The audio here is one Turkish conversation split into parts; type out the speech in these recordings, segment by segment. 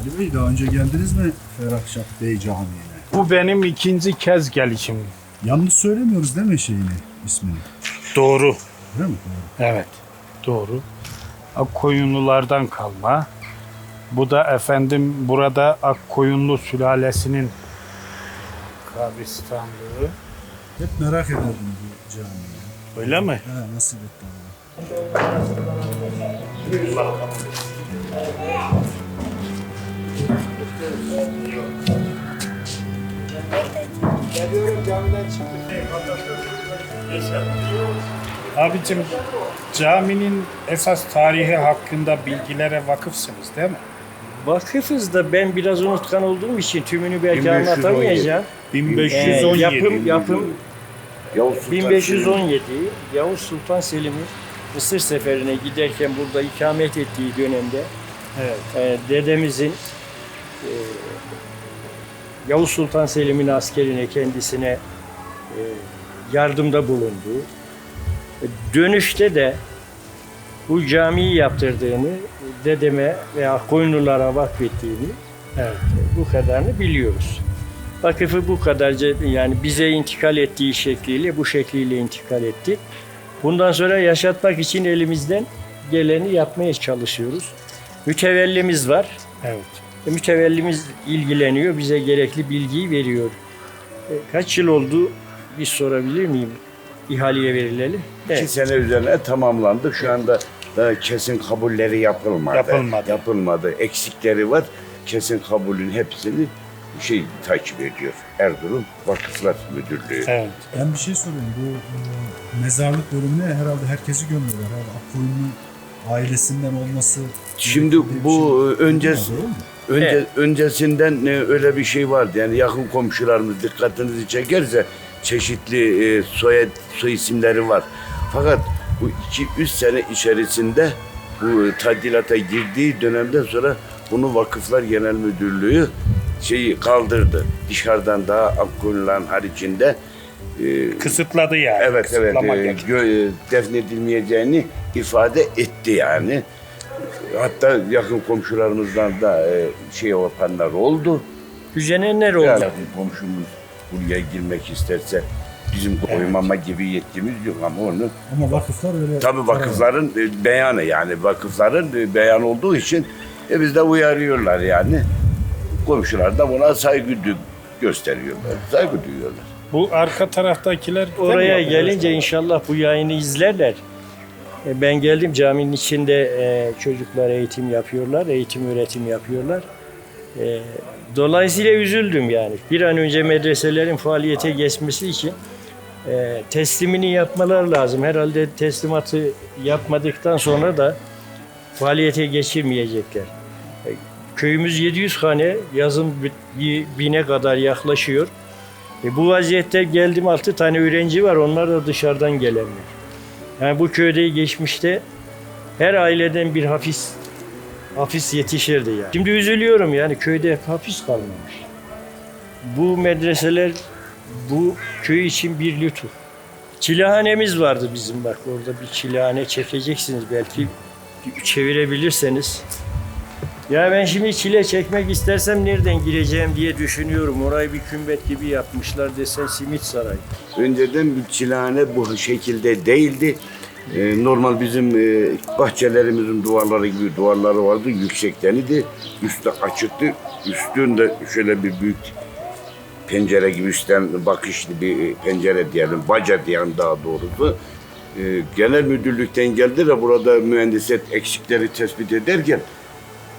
Ali Bey daha önce geldiniz mi Ferahşah Bey Camii'ne? Bu benim ikinci kez gelişim. Yanlış söylemiyoruz değil mi şeyini, ismini? Doğru. Değil mi? Evet. Doğru. Akkoyunlulardan kalma. Bu da efendim burada Akkoyunlu sülalesinin kabristanlığı. Hep merak ederdim bu camiyi. Öyle mi? Ha, nasip etti Allah. Abicim caminin esas tarihi hakkında bilgilere vakıfsınız değil mi? Vakıfız da ben biraz unutkan olduğum için tümünü belki 1517. anlatamayacağım. Ee, 1517. yapım yapım Yavuz Sultan 1517 Yavuz Sultan Selim'in Mısır seferine giderken burada ikamet ettiği dönemde Evet. e, dedemizin e, Yavuz Sultan Selim'in askerine kendisine e, yardımda bulunduğu e, dönüşte de bu camiyi yaptırdığını dedeme veya koyunlulara vakfettiğini Evet. e, bu kadarını biliyoruz. Vakıfı bu kadarca yani bize intikal ettiği şekliyle bu şekliyle intikal etti. Bundan sonra yaşatmak için elimizden geleni yapmaya çalışıyoruz. Mütevellimiz var. Evet. E, Mütevellimiz ilgileniyor, bize gerekli bilgiyi veriyor. E, Kaç yıl oldu bir sorabilir miyim? İhaleye verilelim. İki Evet. sene üzerine tamamlandı. Şu anda daha kesin kabulleri yapılmadı. Yapılmadı. Yapılmadı. Eksikleri var. Kesin kabulün hepsini şey takip ediyor. Erzurum Vakıflar Müdürlüğü. Evet. Ben bir şey sorayım. Bu e, mezarlık bölümüne herhalde herkesi gömüyorlar. Herhalde Akkoyunlu ailesinden olması... Şimdi bu şey- öncesi Doğru mu? Önce Evet. öncesinden e, öyle bir şey vardı. Yani yakın komşularımız dikkatinizi çekerse çeşitli e, soy soy isimleri var. Fakat bu iki üç sene içerisinde bu tadilata girdiği dönemden sonra bunu Vakıflar Genel Müdürlüğü şeyi kaldırdı. Dışarıdan daha Akkoyunluların haricinde e, Kısıtladı yani. Evet evet e, gö- e, defnedilmeyeceğini ifade etti yani. Hatta yakın komşularımızdan da e, şey yapanlar oldu. Gücenenler oldu. Yani komşumuz buraya girmek isterse bizim koymama gibi yetkimiz yok ama onu Ama vakıflar öyle... tabi vakıfların e, beyanı yani vakıfların e, beyan olduğu için e, biz de uyarıyorlar yani. Komşular da buna saygı dü- gösteriyorlar. Saygı duyuyorlar. Bu arka taraftakiler Oraya gelince inşallah bu yayını izlerler. E, Ben geldim caminin içinde e, çocuklar eğitim yapıyorlar, eğitim öğretim yapıyorlar. E, Dolayısıyla üzüldüm yani. Bir an önce medreselerin faaliyete geçmesi için teslimini yapmalar lazım. Herhalde teslimatı yapmadıktan sonra da faaliyete geçirmeyecekler. Köyümüz 700 hane, yazın bine kadar yaklaşıyor. E bu vaziyette geldim 6 tane öğrenci var. Onlar da dışarıdan gelenler. Yani bu köyde geçmişte her aileden bir hafis hafis yetişirdi yani. Şimdi üzülüyorum yani köyde hep hafis kalmamış. Bu medreseler bu köy için bir lütuf. Çilehanemiz vardı bizim bak orada bir çilehane çekeceksiniz belki çevirebilirseniz. Ya ben şimdi çile çekmek istersem nereden gireceğim diye düşünüyorum. Orayı bir kümbet gibi yapmışlar desen simit saray. Önceden bir çilehane bu şekilde değildi. Ee, normal bizim e, bahçelerimizin duvarları gibi duvarları vardı. Yüksekten idi. Üstü açıktı. Üstünde şöyle bir büyük pencere gibi üstten bakışlı bir pencere diyelim. Baca diyelim daha doğrusu. Ee, genel müdürlükten geldi de burada mühendisiyet eksikleri tespit ederken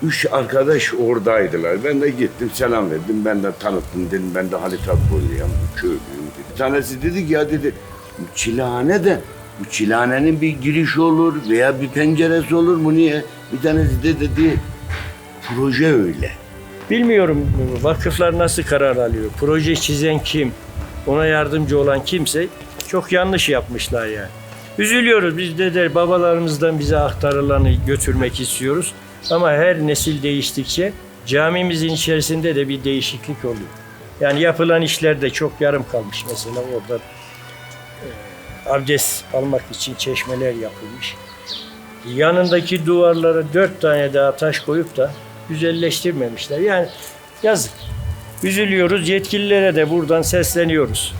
Üç arkadaş oradaydılar. Ben de gittim selam verdim. Ben de tanıttım dedim. Ben de Halit Akboylu'yum. Köylüyüm dedi. Bir tanesi dedi ki ya dedi bu çilehane de bu çilehanenin bir girişi olur veya bir penceresi olur mu niye? Bir tanesi de dedi proje öyle. Bilmiyorum vakıflar nasıl karar alıyor. Proje çizen kim? Ona yardımcı olan kimse çok yanlış yapmışlar yani. Üzülüyoruz. Biz de babalarımızdan bize aktarılanı götürmek istiyoruz. Ama her nesil değiştikçe camimizin içerisinde de bir değişiklik oluyor. Yani yapılan işler de çok yarım kalmış. Mesela orada e, abdest almak için çeşmeler yapılmış. Yanındaki duvarlara dört tane daha taş koyup da güzelleştirmemişler. Yani yazık. Üzülüyoruz. Yetkililere de buradan sesleniyoruz.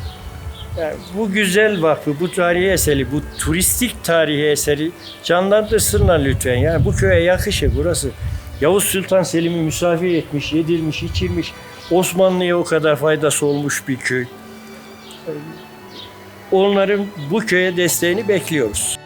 Yani bu güzel vakfı, bu tarihi eseri, bu turistik tarihi eseri canlandırsınlar lütfen. Yani bu köye yakışır burası. Yavuz Sultan Selim'i misafir etmiş, yedirmiş, içirmiş. Osmanlı'ya o kadar faydası olmuş bir köy. Onların bu köye desteğini bekliyoruz.